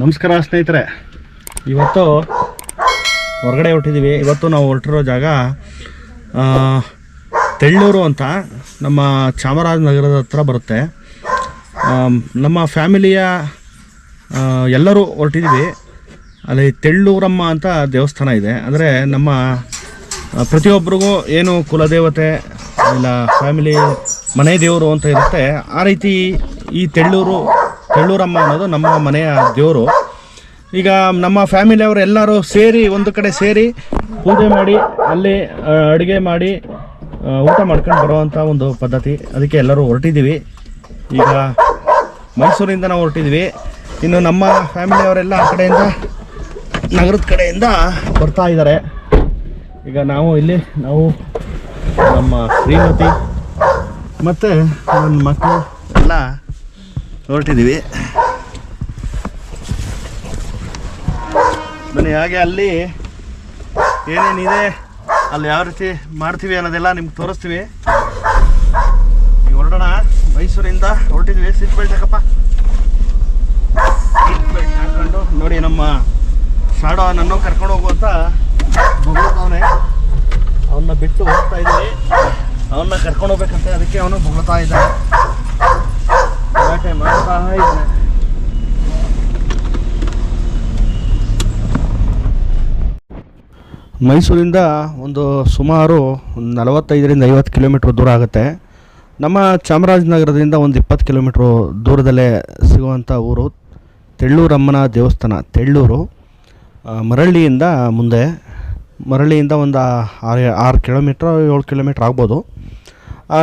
ನಮಸ್ಕಾರ ಸ್ನೇಹಿತರೆ. ಇವತ್ತು ಹೊರಗಡೆ ಹೊರಟಿದ್ದೀವಿ ಇವತ್ತು ನಾವು ಹೊರಟಿರೋ ಜಾಗ ತೆಳ್ಳೂರು ಅಂತ ನಮ್ಮ ಚಾಮರಾಜನಗರದ ಹತ್ರ ಬರುತ್ತೆ. ನಮ್ಮ ಫ್ಯಾಮಿಲಿಯ ಎಲ್ಲರೂ ಹೊರಟಿದ್ದೀವಿ ಅಲ್ಲಿ ತೆಳ್ಳೂರಮ್ಮ ಅಂತ ದೇವಸ್ಥಾನ ಇದೆ. ಅಂದರೆ ನಮ್ಮ ಪ್ರತಿಯೊಬ್ಬರಿಗೂ ಏನು ಕುಲದೇವತೆ ಇಲ್ಲ, ಫ್ಯಾಮಿಲಿ ಮನೆ ದೇವರು ಅಂತ ಇರುತ್ತೆ. ಆ ರೀತಿ ಈ ತೆಳ್ಳೂರು ತೆಳ್ಳೂರಮ್ಮ ಅನ್ನೋದು ನಮ್ಮ ಮನೆಯ ದೇವರು. ಈಗ ನಮ್ಮ ಫ್ಯಾಮಿಲಿಯವರು ಎಲ್ಲರೂ ಸೇರಿ, ಒಂದು ಕಡೆ ಸೇರಿ ಪೂಜೆ ಮಾಡಿ, ಅಲ್ಲಿ ಅಡುಗೆ ಮಾಡಿ ಊಟ ಮಾಡ್ಕೊಂಡು ಬರುವಂಥ ಒಂದು ಪದ್ಧತಿ. ಅದಕ್ಕೆ ಎಲ್ಲರೂ ಹೊರಟಿದ್ದೀವಿ. ಈಗ ಮೈಸೂರಿಂದ ನಾವು ಹೊರಟಿದ್ವಿ ಇನ್ನು ನಮ್ಮ ಫ್ಯಾಮಿಲಿಯವರೆಲ್ಲ ಆ ಕಡೆಯಿಂದ, ನಗರದ ಕಡೆಯಿಂದ ಬರ್ತಾ ಇದ್ದಾರೆ. ಈಗ ನಾವು ಇಲ್ಲಿ, ನಾವು ನಮ್ಮ ಶ್ರೀಮತಿ ಮತ್ತು ನನ್ನ ಮಕ್ಕಳು ಎಲ್ಲ ಹೊರಟಿದ್ದೀವಿ. ಬನ್ನಿ, ಹಾಗೆ ಅಲ್ಲಿ ಏನೇನಿದೆ, ಅಲ್ಲಿ ಯಾವ ರೀತಿ ಮಾಡ್ತೀವಿ ಅನ್ನೋದೆಲ್ಲ ನಿಮ್ಗೆ ತೋರಿಸ್ತೀವಿ. ಈ ಹೊರಡೋಣ. ಮೈಸೂರಿಂದ ಹೊರಟಿದ್ವಿ ಸೀಟ್ ಬೆಲ್ಟ್ ಹಾಕಪ್ಪ. ಸೀಟ್ ಬೆಲ್ಟ್ ಹಾಕೊಂಡು ನೋಡಿ ನಮ್ಮ ಶಾಡೋ ನನ್ನ ಕರ್ಕೊಂಡು ಹೋಗುವಂತ ಬಗ್ಲತಾವನೆ ಅವನ್ನ ಬಿಟ್ಟು ಹೋಗ್ತಾ ಇದ್ದೀವಿ. ಅವನ್ನ ಕರ್ಕೊಂಡು ಹೋಗ್ಬೇಕಂತೆ. ಅದಕ್ಕೆ ಅವನು ಬಗ್ಲತಾ ಇದ್ದಾನೆ. ಮೈಸೂರಿಂದ ಒಂದು ಸುಮಾರು ನಲವತ್ತೈದರಿಂದ ಐವತ್ತು ಕಿಲೋಮೀಟ್ರ್ ದೂರ ಆಗುತ್ತೆ. ನಮ್ಮ ಚಾಮರಾಜನಗರದಿಂದ ಒಂದು ಇಪ್ಪತ್ತು ಕಿಲೋಮೀಟ್ರು ದೂರದಲ್ಲೇ ಸಿಗುವಂಥ ಊರು ತೆಳ್ಳೂರಮ್ಮನ ದೇವಸ್ಥಾನ, ತೆಳ್ಳೂರು. ಮರಳ್ಳಿಯಿಂದ ಮುಂದೆ ಮರಳಿಯಿಂದ ಒಂದು ಆರು ಆರು ಕಿಲೋಮೀಟ್ರ್, ಏಳು ಕಿಲೋಮೀಟ್ರ್ ಆಗ್ಬೋದು.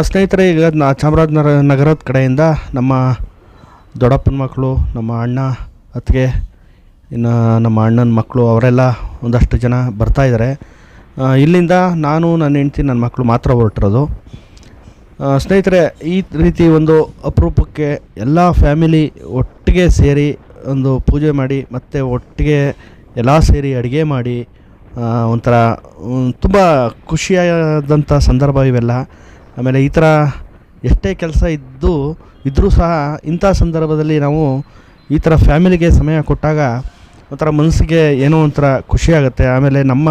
ಸ್ನೇಹಿತರೆ, ಈಗ ನಾ ಚಾಮರಾಜನಗರ ನಗರದ ಕಡೆಯಿಂದ ನಮ್ಮ ದೊಡ್ಡಪ್ಪನ ಮಕ್ಕಳು, ನಮ್ಮ ಅಣ್ಣ ಅತ್ತಿಗೆ, ಇನ್ನು ನಮ್ಮ ಅಣ್ಣನ ಮಕ್ಕಳು, ಅವರೆಲ್ಲ ಒಂದಷ್ಟು ಜನ ಬರ್ತಾ ಇದ್ದಾರೆ. ಇಲ್ಲಿಂದ ನಾನು, ನನ್ನ ಹೆಂಡ್ತಿ, ನನ್ನ ಮಕ್ಕಳು ಮಾತ್ರ ಹೊರಟಿರೋದು. ಸ್ನೇಹಿತರೆ, ಈ ರೀತಿ ಒಂದು ಅಪರೂಪಕ್ಕೆ ಎಲ್ಲ ಫ್ಯಾಮಿಲಿ ಒಟ್ಟಿಗೆ ಸೇರಿ ಒಂದು ಪೂಜೆ ಮಾಡಿ, ಮತ್ತು ಒಟ್ಟಿಗೆ ಎಲ್ಲ ಸೇರಿ ಅಡುಗೆ ಮಾಡಿ ಒಂಥರ ತುಂಬ ಖುಷಿಯಾದಂಥ ಸಂದರ್ಭ ಇವೆಲ್ಲ. ಆಮೇಲೆ ಈ ಥರ ಎಷ್ಟೇ ಕೆಲಸ ಇದ್ದು ಇದ್ದರೂ ಸಹ ಇಂಥ ಸಂದರ್ಭದಲ್ಲಿ ನಾವು ಈ ಥರ ಫ್ಯಾಮಿಲಿಗೆ ಸಮಯ ಕೊಟ್ಟಾಗ ಒಂಥರ ಮನಸ್ಸಿಗೆ ಏನೋ ಒಂಥರ ಖುಷಿಯಾಗುತ್ತೆ ಆಮೇಲೆ ನಮ್ಮ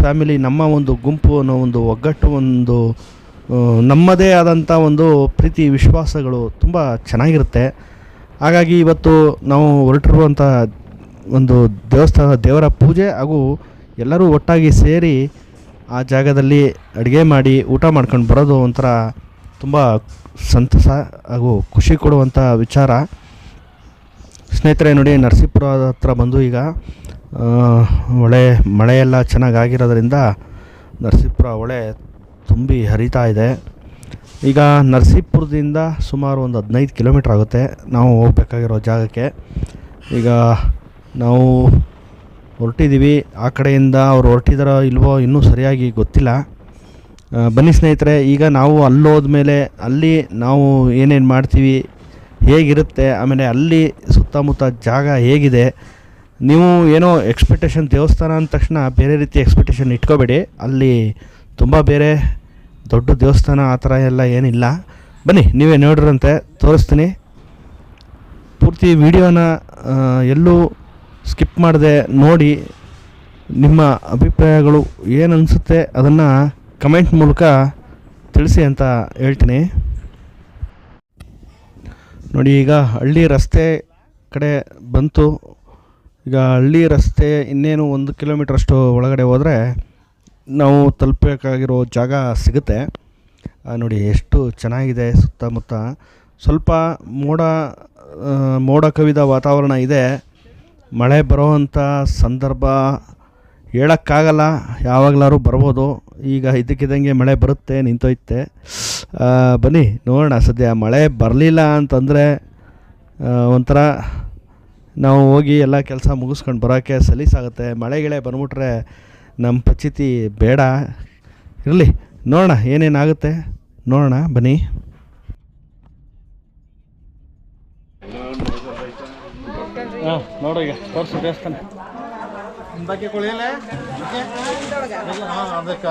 ಫ್ಯಾಮಿಲಿ, ನಮ್ಮ ಒಂದು ಗುಂಪು ಅನ್ನೋ ಒಂದು ಒಗ್ಗಟ್ಟು ಒಂದು ನಮ್ಮದೇ ಆದಂಥ ಒಂದು ಪ್ರೀತಿ, ವಿಶ್ವಾಸಗಳು ತುಂಬ ಚೆನ್ನಾಗಿರುತ್ತೆ. ಹಾಗಾಗಿ ಇವತ್ತು ನಾವು ಹೊರಟಿರುವಂಥ ಒಂದು ದೇವಸ್ಥಾನ, ದೇವರ ಪೂಜೆ ಹಾಗೂ ಎಲ್ಲರೂ ಒಟ್ಟಾಗಿ ಸೇರಿ ಆ ಜಾಗದಲ್ಲಿ ಅಡುಗೆ ಮಾಡಿ ಊಟ ಮಾಡ್ಕೊಂಡು ಬರೋದು ಒಂಥರ ತುಂಬ ಸಂತಸ ಹಾಗೂ ಖುಷಿ ಕೊಡುವಂಥ ವಿಚಾರ. ಸ್ನೇಹಿತರೆ, ನೋಡಿ, ನರಸೀಪುರ ಹತ್ರ ಬಂದು ಈಗ ಹೊಳೆ ಮಳೆಯೆಲ್ಲ ಚೆನ್ನಾಗಾಗಿರೋದ್ರಿಂದ ನರಸೀಪುರ ಹೊಳೆ ತುಂಬಿ ಹರಿತಾ ಇದೆ. ಈಗ ನರಸೀಪುರದಿಂದ ಸುಮಾರು ಒಂದು ಹದಿನೈದು ಕಿಲೋಮೀಟ್ರ್ ಆಗುತ್ತೆ ನಾವು ಹೋಗ್ಬೇಕಾಗಿರೋ ಜಾಗಕ್ಕೆ. ಈಗ ನಾವು ಹೊರಟಿದ್ದೀವಿ ಆ ಕಡೆಯಿಂದ ಅವ್ರು ಹೊರಟಿದಾರೋ ಇಲ್ವೋ ಇನ್ನೂ ಸರಿಯಾಗಿ ಗೊತ್ತಿಲ್ಲ. ಬನ್ನಿ ಸ್ನೇಹಿತರೆ, ಈಗ ನಾವು ಅಲ್ಲೋದ್ಮೇಲೆ ಅಲ್ಲಿ ನಾವು ಏನೇನು ಮಾಡ್ತೀವಿ, ಹೇಗಿರುತ್ತೆ, ಆಮೇಲೆ ಅಲ್ಲಿ ಸುತ್ತಮುತ್ತ ಜಾಗ ಹೇಗಿದೆ, ನೀವು ಏನೋ ಎಕ್ಸ್ಪೆಕ್ಟೇಷನ್ ದೇವಸ್ಥಾನ ಅಂದ ತಕ್ಷಣ ಬೇರೆ ರೀತಿ ಎಕ್ಸ್ಪೆಕ್ಟೇಷನ್ ಇಟ್ಕೋಬೇಡಿ. ಅಲ್ಲಿ ತುಂಬ ಬೇರೆ ದೊಡ್ಡ ದೇವಸ್ಥಾನ ಆ ಥರ ಎಲ್ಲ ಏನಿಲ್ಲ. ಬನ್ನಿ, ನೀವೇ ನೋಡ್ರಂತೆ, ತೋರಿಸ್ತೀನಿ. ಪೂರ್ತಿ ವಿಡಿಯೋನ ಎಲ್ಲೂ ಸ್ಕಿಪ್ ಮಾಡದೆ ನೋಡಿ ನಿಮ್ಮ ಅಭಿಪ್ರಾಯಗಳು ಏನು ಅನಿಸುತ್ತೆ ಅದನ್ನು ಕಮೆಂಟ್ ಮೂಲಕ ತಿಳಿಸಿ ಅಂತ ಹೇಳ್ತೀನಿ. ನೋಡಿ, ಈಗ ಹಳ್ಳಿ ರಸ್ತೆ ಕಡೆ ಬಂತು. ಈಗ ಹಳ್ಳಿ ರಸ್ತೆ ಇನ್ನೇನು ಒಂದು ಕಿಲೋಮೀಟ್ರಷ್ಟು ಒಳಗಡೆ ಹೋದರೆ ನಾವು ತಲುಪಬೇಕಾಗಿರೋ ಜಾಗ ಸಿಗುತ್ತೆ. ನೋಡಿ, ಎಷ್ಟು ಚೆನ್ನಾಗಿದೆ ಸುತ್ತಮುತ್ತ. ಸ್ವಲ್ಪ ಮೋಡ ಮೋಡ ಕವಿದ ವಾತಾವರಣ ಇದೆ. ಮಳೆ ಬರೋವಂಥ ಸಂದರ್ಭ ಹೇಳೋಕ್ಕಾಗಲ್ಲ ಯಾವಾಗಲಾರು ಬರ್ಬೋದು. ಈಗ ಇದ್ದಕ್ಕಿದ್ದಂಗೆ ಮಳೆ ಬರುತ್ತೆ, ನಿಂತೋಯ್ತೆ. ಬನ್ನಿ, ನೋಡೋಣ. ಸದ್ಯ ಮಳೆ ಬರಲಿಲ್ಲ ಅಂತಂದರೆ ಒಂಥರ ನಾವು ಹೋಗಿ ಎಲ್ಲ ಕೆಲಸ ಮುಗಿಸ್ಕೊಂಡು ಬರೋಕ್ಕೆ ಸಲೀಸಾಗುತ್ತೆ. ಮಳೆ ಗಿಳೆ ಬಂದ್ಬಿಟ್ರೆ ನಮ್ಮ ಪರಿಸ್ಥಿತಿ ಬೇಡ. ಇರಲಿ, ನೋಡೋಣ, ಏನೇನಾಗುತ್ತೆ. ನೋಡೋಣ, ಬನ್ನಿ. ಹಾಂ ನೋಡು ಈಗ ತೋರಿಸು ದೇವಸ್ಥಾನ ಬಾಕಿ ಹಾಂ ಅದಕ್ಕೆ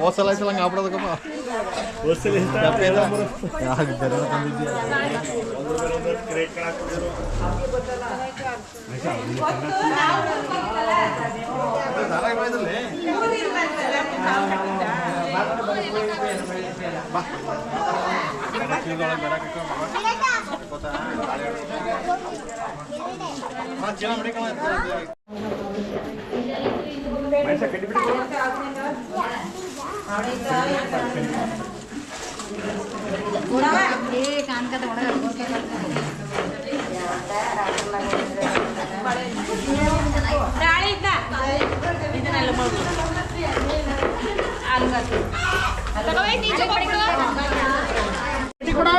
ಹೋಸಲ ಐಸಲ ಹಂಗೆ ಆಗ್ಬಿಡೋದಕ್ಕಪ್ಪ ಆಗಿದ್ದಾರೆ ತಂದಿದ್ದೀಯ ಹಂಗ ತಗೋಯ್ತು ನೀಚೆ ಕೊಡಿಕೋ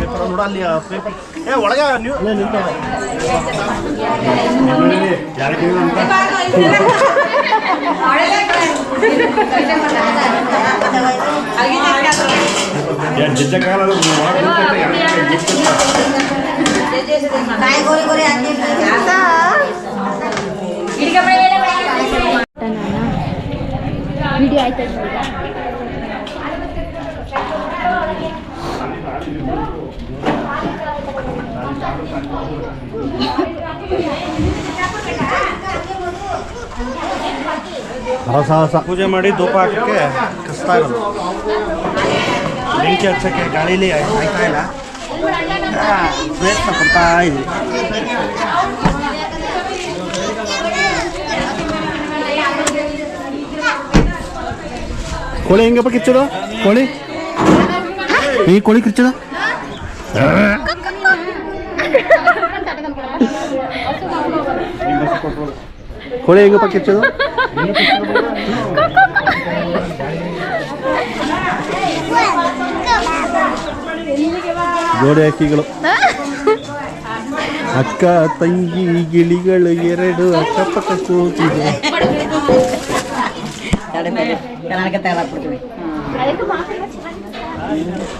ಪೇಪರ್ ನೋಡ ಅಲ್ಲಿ ಪೇಪರ್ ಏ ಒಳಗೆ ನೀವು ಅಲ್ಲೇ ನಿಂತವೆ ವಿಡಿಯೋ ಆಯ್ತಾ ಹರಸಾಹಸ ಪೂಜೆ ಮಾಡಿ ಧೂಪ ಹಾಕಕ್ಕೆ ಕಸ್ತಾ ಇರೋದು. ಬೆಂಕಿ ಹಚ್ಚಕ್ಕೆ ಗಾಳಿಲಿ ಆಯ್ತಾ ಇಲ್ಲ. ಪ್ರಯತ್ನ ಪಡ್ತಾ ಇದ್ವಿ ಕೋಳಿ ಹೆಂಗಪ್ಪ ಕಿಚ್ಚದು? ಕೋಳಿ? ಈ ಕೋಳಿ ಕಿಚ್ಚದ? ಕೋಳಿ ಹೆಂಗಪ್ಪ ಕಿಚ್ಚದು ಜೋಡಿ ಹಕ್ಕಿಗಳು ಅಕ್ಕ ತಂಗಿ ಗಿಳಿಗಳು ಎರಡು ಅಕ್ಕಪಕ್ಕ ಕೂತಿದೆ.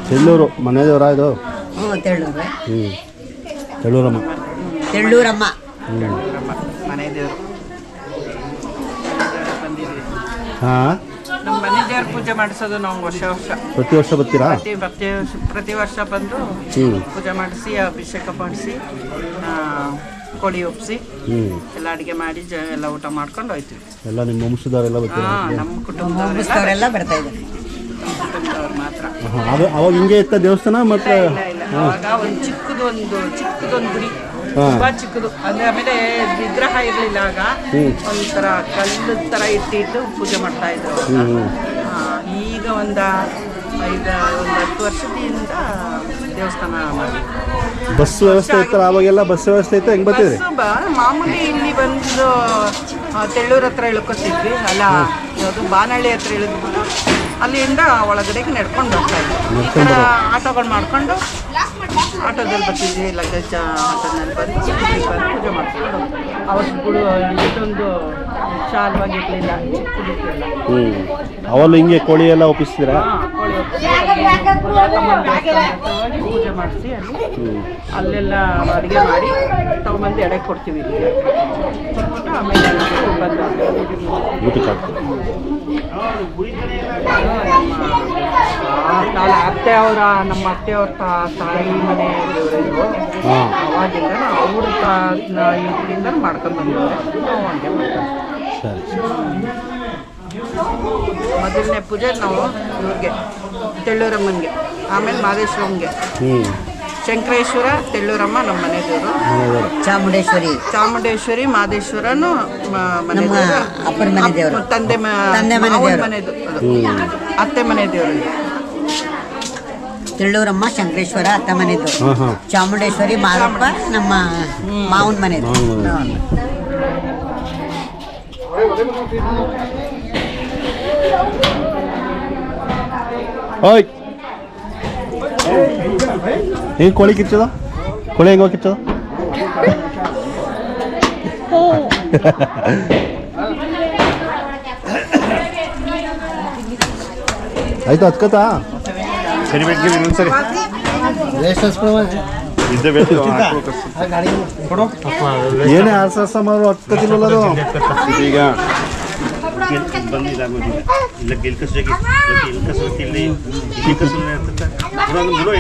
ತೆಳ್ಳೂರು ಮನೆಯವರ ಇದು? ಹ್ಞೂ ತೆಳ್ಳೂರು. ಹ್ಞೂ ತೆಳ್ಳೂರಮ್ಮ. ತೆಳ್ಳೂರಮ್ಮ. ಹ್ಞೂ ಮನೆ ದೇವರು ಬಂದಿದ್ದೀವಿ ಹಾಂ? ನಮ್ಮ ಮನೆ ದೇವ್ರ ಪೂಜೆ ಮಾಡಿಸೋದು ನಾವು ವರ್ಷ ವರ್ಷ. ಪ್ರತಿ ವರ್ಷ ಬರ್ತೀರಾ? ಪ್ರತಿ ಪ್ರತಿ ವರ್ಷ ಪ್ರತಿ ವರ್ಷ ಬಂದು ಪೂಜೆ ಮಾಡಿಸಿ ಅಭಿಷೇಕ ಮಾಡಿಸಿ ಕೋಳಿ ಒಪ್ಪಿಸಿ ಹ್ಞೂ ಎಲ್ಲ ಅಡುಗೆ ಮಾಡಿ ಜ ಎಲ್ಲ ಊಟ ಮಾಡ್ಕೊಂಡು ಹೋಯ್ತೀವಿ. ಎಲ್ಲ ನಿಮ್ಮ ವಂಶದವರೆಲ್ಲ ಬರ್ತೀರಾ ಹಾಂ ನಮ್ಮ ಕುಟುಂಬದವರೆಲ್ಲ ಎಲ್ಲ ಬರ್ತಾ ಇದ್ದಾರೆ. ಕುಟುಂಬದವ್ರು ಮಾತ್ರ. ಹಾಂ ಅದು ಅವಾಗ ಹಿಂಗೆ ಇತ್ತ ದೇವಸ್ಥಾನ ಮತ್ತು? ಇಲ್ಲ ಇಲ್ಲ ಅವಾಗ ಒಂದು ಚಿಕ್ಕದೊಂದು ಚಿಕ್ಕದೊಂದು ಗುಡಿ. ತುಂಬಾ ಚಿಕ್ಕದು. ಅಂದ್ರೆ ಆಮೇಲೆ ವಿಗ್ರಹ ಇರ್ಲಿಲ್ಲ ಆಗ. ಒಂಥರ ಕಲ್ಲು ಥರ ಇಟ್ಟಿಟ್ಟು ಪೂಜೆ ಮಾಡ್ತಾ ಇದ್ರು ಈಗ ಒಂದ ಐದು ಒಂದು ಹತ್ತು ವರ್ಷದಿಂದ ದೇವಸ್ಥಾನ ಬಸ್ ವ್ಯವಸ್ಥೆ ಇತ್ತಲ್ಲ ಅವಾಗೆಲ್ಲ ಬಸ್ ವ್ಯವಸ್ಥೆ ಇತ್ತು ಹೆಂಗ್ ಬರ್ತಿದ್ರಿ ಮಾಮೂಲಿ ಇಲ್ಲಿ ಬಂದು ತೆಳ್ಳೂರ್ ಹತ್ರ ಇಳ್ಕೊತಿದ್ವಿ. ಅಲ್ಲ ಯಾವುದು ಬಾನಹಳ್ಳಿ ಹತ್ರ ಇಳಿದ್ಬಿಟ್ಟು ಅಲ್ಲಿಂದ ಒಳಗಡೆಗೆ ನಡ್ಕೊಂಡು ಬರ್ತಾ ಇದ್ವಿ. ಈ ಥರ ಆಟೋಗಳು ಮಾಡ್ಕೊಂಡು ಆಟೋದಲ್ಲಿ ಬರ್ತಿದ್ವಿ ಲಗೇಜ್ ಆಟೋದಲ್ಲಿ ಇಲ್ಲಿ ಬಂದು ಪೂಜೆ ಮಾಡ್ತೀವಿ ಅವತ್ತು ಕೂಡ ಇಷ್ಟೊಂದು ಚಿಕ್ಕದಿತ್ತಲ್ಲ ಹ್ಞೂ ಅವಳು ಹಿಂಗೆ ಕೋಳಿ ಎಲ್ಲ ಒಪ್ಪಿಸ್ತೀರಾ? ಕೋಳಿ ಪೂಜೆ ಮಾಡಿಸಿ ಅಲ್ಲಿ ಹ್ಞೂ ಅಲ್ಲೆಲ್ಲ ಅಡುಗೆ ಮಾಡಿ ತಗೊಂಬಂದು ಎಡೆ ಕೊಡ್ತೀವಿ ಕೊಟ್ಬಿಟ್ಟು ಆಮೇಲೆ ಎಲ್ಲರೂ ಬಂದು ಊಟಕ್ಕೆ ಹಾಕ್ತೀರಿ? ಆ ಕಾಲ ಅತ್ತೆ ಅವರ ನಮ್ಮ ಅತ್ತೆ ಅವ್ರ ತಾಯಿ ಮನೆ ಹಾಂ. ಅವಾಗಿಂದ ಅವ್ರ ಇದರಿಂದ ಮಾಡ್ಕೊಂಡು ಬಂದಿದ್ದಾರೆ. ನಾವು ಹಂಗೆ ಸರಿ ಮೊದಲನೇ ಪೂಜೆ ನಾವು ಇವ್ರಿಗೆ ತೆಳ್ಳೂರಮ್ಮನಿಗೆ ಆಮೇಲೆ ಮಾದೇಶ್ವರಂಗೆ. ಹ್ಞೂ ಶಂಕರೇಶ್ವರ ತೆಳ್ಳೂರಮ್ಮ ನಮ್ಮ ಮನೆ ದೇವರು ಚಾಮುಂಡೇಶ್ವರಿ. ಚಾಮುಂಡೇಶ್ವರಿ ಮಾದೇಶ್ವರನು ಮ- ಮನೆ ನಮ್ಮ ದೇವ್ರು. ಅಪ್ಪನ ಮನೆ ದೇವ್ರು. ಅಪ್ಪ- ತಂದೆ ಮ- ತಂದೆ ಮನೆ ಮಾವನ ದೇವ್ರು. ಅದು. ಅತ್ತೆ ಮನೆ ದೇವರು ತೆಳ್ಳೂರಮ್ಮ ಶಂಕರೇಶ್ವರ ಅತ್ತ ಮನೆದು. ಹಾಂ ಹಾಂ ಚಾಮುಂಡೇಶ್ವರಿ ಮಾದಪ್ಪ ನಮ್ಮ ಮಾವನ ಮನೆದು. ಮಾವನ ಮನೆ. ಓಯ್. ಹೆಂಗೆ ಕೋಳಿ ಕಿಚ್ಚದ? ಕೋಳಿ ಹೆಂಗೆ ಕಿಚ್ಚದ ಆಯ್ತು ಹತ್ಕತ್ತಾ ಸರಿ ಬೇಕಿಲ್ಲ ಇನ್ನೊಂದ್ಸರಿ. ಏನೇ ಆರ್ಸ ಮಾಡು ಹತ್ಕತಿಲ್ವಲ್ಲ ಅದು. ಈಗ ಬಂದಿದ್ದಾಗೋದಿಲ್ಲ ಇಲ್ಲ ಇಲ್ಲಿ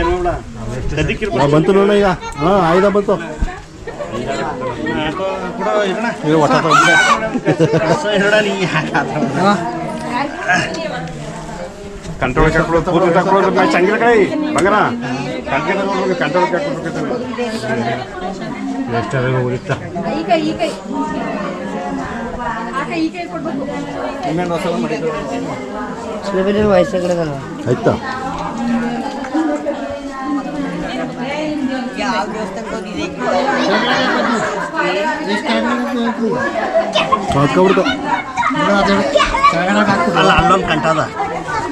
ಏನೋ ಬಿಡ ಬಂತು ನೋಡ ಈಗ. ಹಾಂ ಆಯ್ದ ಬಂತು. ಇದು ಒಟ್ಟ ಕಂಟ್ರೋಲ್ ಹಾಕೊಳ್ಳೋದು ಪೂರ್ತಿ ತಗೊಳ್ಳೋದು ಮ್ಯಾಚ್ ಹಂಗಿಲ್ಲ ಕೈ ಬಂಗಾರ? ಕಂಟ್ರೋಲ್ ನೋಡ್ಬೇಕು ಕಂಟ್ರೋಲ್ ಹಾಕೊಳ್ಬೇಕು ಎಷ್ಟಾದ್ರೆ ಹೋಗಿತ್ತ ಈ ಕೈ ಕೈ. ಆಯ್ತಾ? ಯಾವ ದೇವಸ್ಥಾನಕ್ಕೆ ಅಲ್ಲ ಅಲ್ಲೊಂದು ಕಂಟ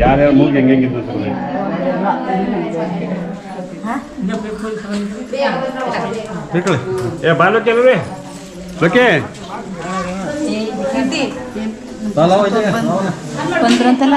ಯಾರ್ಯಾರ ಮೂಗಿ ಹೆಂಗೆ ಹೆಂಗಿದ್ದು ಏ ಬಾಲ್ಯ ಕೆಲವ್ರಿ ಓಕೆ ಬಂದ್ರಂತಲ್ಲ?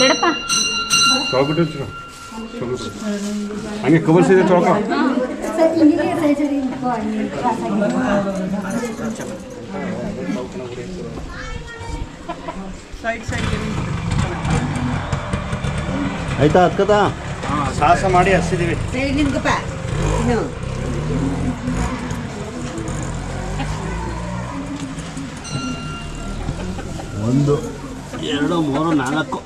ಬೇಡಪ್ಪ. ಹಂಗೆ ಕಬರ್ಸಿದೆ ತೊಳ್ಕೊ ಸೈಡ್ ಸೈಡ್ ಆಯ್ತಾ ಹತ್ಕದ ಸಾಹಸ ಮಾಡಿ ಹಸಿದೀವಿ ನಿಮ್ಗಪ್ಪ. ಒಂದು ಎರಡು ಮೂರು ನಾಲ್ಕು.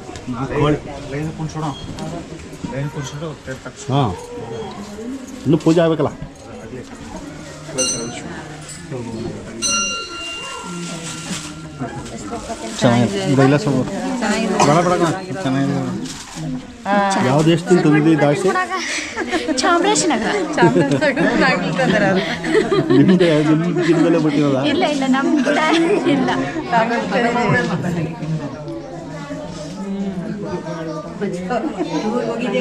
ಹಾಂ. ಇನ್ನು ಪೂಜೆ ಆಗ್ಬೇಕಲ್ಲ? ಯಾವ ದೇಶದಿಂದ ತಂದಿದ್ದೀವಿ ದಾಸಿ? ಚಾಮರಾಜನಗರ. ನಿಮ್ಮದೇ ನಿಮ್ಮ ಬಿಟ್ಟಿರಲ್ಲ ಇಲ್ಲ ಇಲ್ಲ ನಮ್ಮ ಕೂಡ ಇಲ್ಲ. ಹೋಗಿದೆ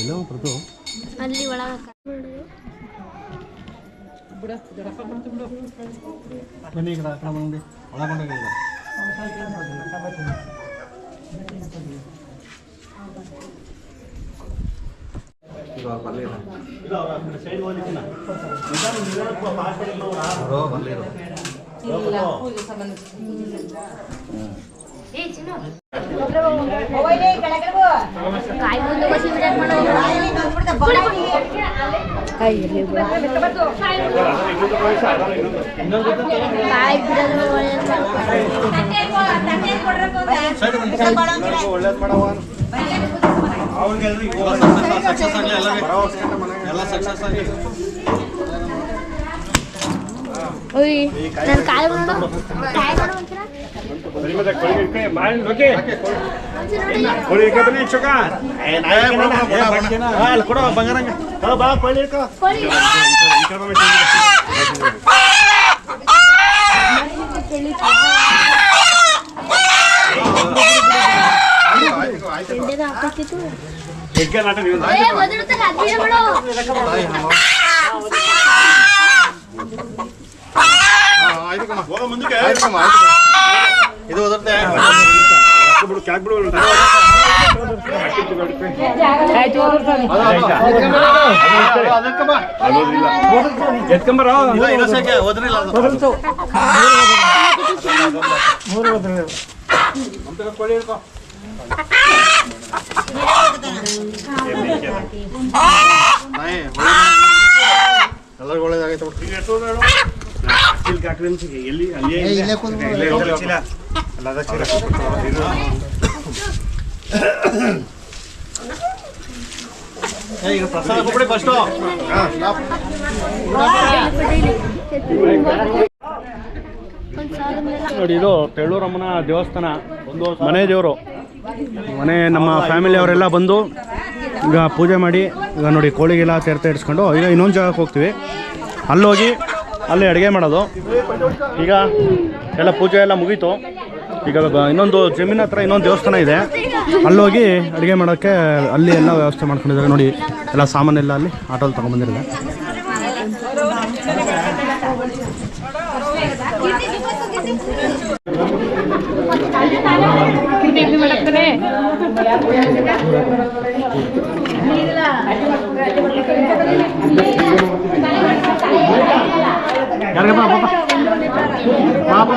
ಎಲ್ಲೋ ಪ್ರತು ಅಲ್ಲಿ ಒಳಗೆ ಬನ್ನಿ ಈ ಕಡೆ ಆ ಕಡೆ ಬಂದು ಒಳಗೊಂಡೋಗಿ ಸೈಡ್ ಹೋಗ್ಲಿಕ್ಕಿನ ನಿಧಾನ ನಿಧಾನ ಫಾಸ್ಟ್ ಕಾಯಿ ಮುಂದೆ ಬಸಿ ಬಿಡಕ್ ಮಾಡೋ ಬಿಡೋದು ಒಳ್ಳೇದು ಮಾಡವ ಓಯ್ ನಾನು ಕಾಯಿ ನೋಡು ಕಾಯಿ ನೋಡು ಕೊಡೋ ಬಂಗಾರಂಗ. ಬಾ ಕೋಳಿ ಹೆಗ್ಗೆ ನಾಟ ನೀವು ಏ ಒದರುತ್ತಲ್ಲ ಅದ್ಬಿಡ ಬಿಡು ಹೋಗೋ ಮುಂದಕ್ಕೆ. ಇದು ಒದರ್ತೆ ಎತ್ಕೊಂಬರೋ? ಎಲ್ಲರಿಗೂ ಒಳ್ಳೇದಾಗೈತೆ ಎಲ್ಲಿ ಅಲ್ಲಿ ಈಗ ಪ್ರಸಾದ ಫಸ್ಟು ನೋಡಿ ಇದು ತೆಳ್ಳೂರಮ್ಮನ ದೇವಸ್ಥಾನ. ಮನೆ ದೇವರು. ಮನೆ ನಮ್ಮ ಫ್ಯಾಮಿಲಿ ಅವರೆಲ್ಲ ಬಂದು ಈಗ ಪೂಜೆ ಮಾಡಿ ಈಗ ನೋಡಿ ಕೋಳಿಗೆಲ್ಲ ತೆರ್ತ ಇಡ್ಸ್ಕೊಂಡು ಈಗ ಇನ್ನೊಂದು ಜಾಗಕ್ಕೆ ಹೋಗ್ತೀವಿ. ಅಲ್ಲೋಗಿ ಅಲ್ಲಿ ಅಡುಗೆ ಮಾಡೋದು. ಈಗ ಎಲ್ಲ ಪೂಜೆ ಎಲ್ಲ ಮುಗೀತು. ಈಗ ಬ- ಇನ್ನೊಂದು ಜಮೀನ್ ಹತ್ರ ಇನ್ನೊಂದು ದೇವಸ್ಥಾನ ಇದೆ. ಅಲ್ಲೋಗಿ ಅಡುಗೆ ಮಾಡೋಕ್ಕೆ ಅಲ್ಲಿ ಎಲ್ಲ ವ್ಯವಸ್ಥೆ ಮಾಡ್ಕೊಂಡಿದ್ದಾರೆ. ನೋಡಿ, ಎಲ್ಲ ಸಾಮಾನೆಲ್ಲ ಅಲ್ಲಿ ಆಟೋಲ್ಲಿ ತೊಗೊಂಬಂದಿರಲ್ಲ ಯಾರಿಗೆ ಪಾಪ. ಪಾಪ.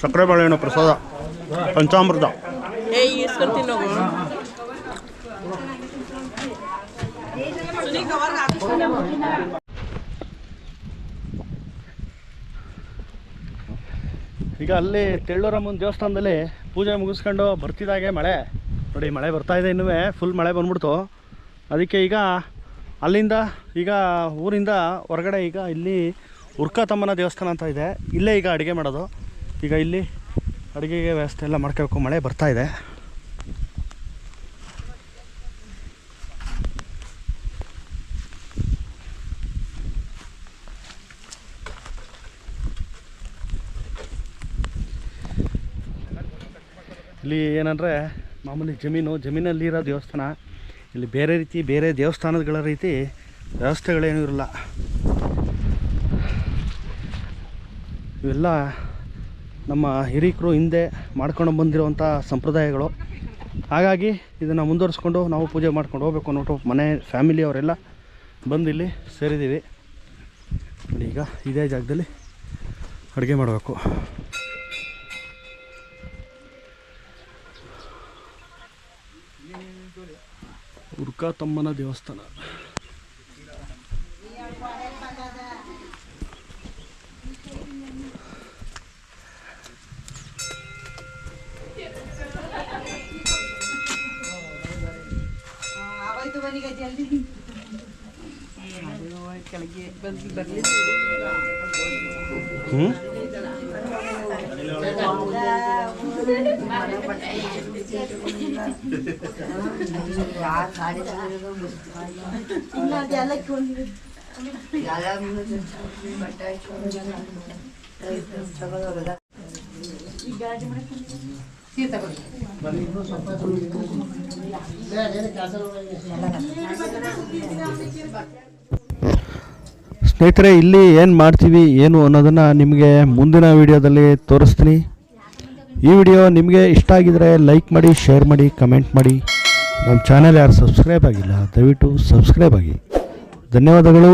ಸಕ್ಕರೆ ಬಾಳೆಹಣ್ಣು ಪ್ರಸಾದ ಪಂಚಾಮೃತ. ಈಗ ಅಲ್ಲಿ ತೆಳ್ಳೂರಮ್ಮನ ದೇವಸ್ಥಾನದಲ್ಲಿ ಪೂಜೆ ಮುಗಿಸ್ಕೊಂಡು ಬರ್ತಿದ್ದಾಗೆ ಮಳೆ. ನೋಡಿ, ಮಳೆ ಬರ್ತಾ ಇದೆ ಇನ್ನೂ ಫುಲ್ ಮಳೆ ಬಂದ್ಬಿಡ್ತು. ಅದಕ್ಕೆ ಈಗ ಅಲ್ಲಿಂದ, ಈಗ ಊರಿಂದ ಹೊರಗಡೆ ಈಗ ಇಲ್ಲಿ ಉರ್ಕಾತಮ್ಮನ ದೇವಸ್ಥಾನ ಅಂತ ಇದೆ. ಇಲ್ಲೇ ಈಗ ಅಡುಗೆ ಮಾಡೋದು. ಈಗ ಇಲ್ಲಿ ಅಡುಗೆಗೆ ವ್ಯವಸ್ಥೆ ಎಲ್ಲ ಮಾಡ್ಕೋಬೇಕು. ಮಳೆ ಬರ್ತಾ ಇದೆ. ಇಲ್ಲಿ ಏನಂದರೆ ಮಾಮೂಲಿ ಜಮೀನು, ಜಮೀನಲ್ಲಿರೋ ದೇವಸ್ಥಾನ. ಇಲ್ಲಿ ಬೇರೆ ರೀತಿ, ಬೇರೆ ದೇವಸ್ಥಾನಗಳ ರೀತಿ ವ್ಯವಸ್ಥೆಗಳೇನೂ ಇರಲ್ಲ. ಇವೆಲ್ಲ ನಮ್ಮ ಹಿರೀಕರು ಹಿಂದೆ ಮಾಡ್ಕೊಂಡು ಬಂದಿರುವಂಥ ಸಂಪ್ರದಾಯಗಳು. ಹಾಗಾಗಿ ಇದನ್ನು ಮುಂದುವರಿಸ್ಕೊಂಡು ನಾವು ಪೂಜೆ ಮಾಡ್ಕೊಂಡು ಹೋಗ್ಬೇಕು ಅನ್ನೋಟು ಮನೆ, ಫ್ಯಾಮಿಲಿ ಅವರೆಲ್ಲ ಬಂದು ಇಲ್ಲಿ ಸೇರಿದ್ದೀವಿ. ಈಗ ಇದೇ ಜಾಗದಲ್ಲಿ ಅಡುಗೆ ಮಾಡಬೇಕು. ಉರ್ಕಾತಮ್ಮನ ದೇವಸ್ಥಾನ ಆವಾಯ್ತು ಬನ್ನಿಗ ಜಲ್ದಿ ಕೆಳಗೆ ಬಂದು ಬರಲಿ ಹ್ಞೂ ಸ್ನೇಹಿತರೆ, ಇಲ್ಲಿ ಏನು ಮಾಡ್ತೀವಿ, ಏನು ಅನ್ನೋದನ್ನು ನಿಮಗೆ ಮುಂದಿನ ವಿಡಿಯೋದಲ್ಲಿ ತೋರಿಸ್ತೀನಿ. ಈ ವಿಡಿಯೋ ನಿಮಗೆ ಇಷ್ಟ ಆಗಿದ್ರೆ ಲೈಕ್ ಮಾಡಿ, ಶೇರ್ ಮಾಡಿ, ಕಮೆಂಟ್ ಮಾಡಿ. ನಮ್ಮ ಚಾನಲ್ ಯಾರು ಸಬ್ಸ್ಕ್ರೈಬ್ ಆಗಿಲ್ಲ ದಯವಿಟ್ಟು ಸಬ್ಸ್ಕ್ರೈಬ್ ಆಗಿ. ಧನ್ಯವಾದಗಳು.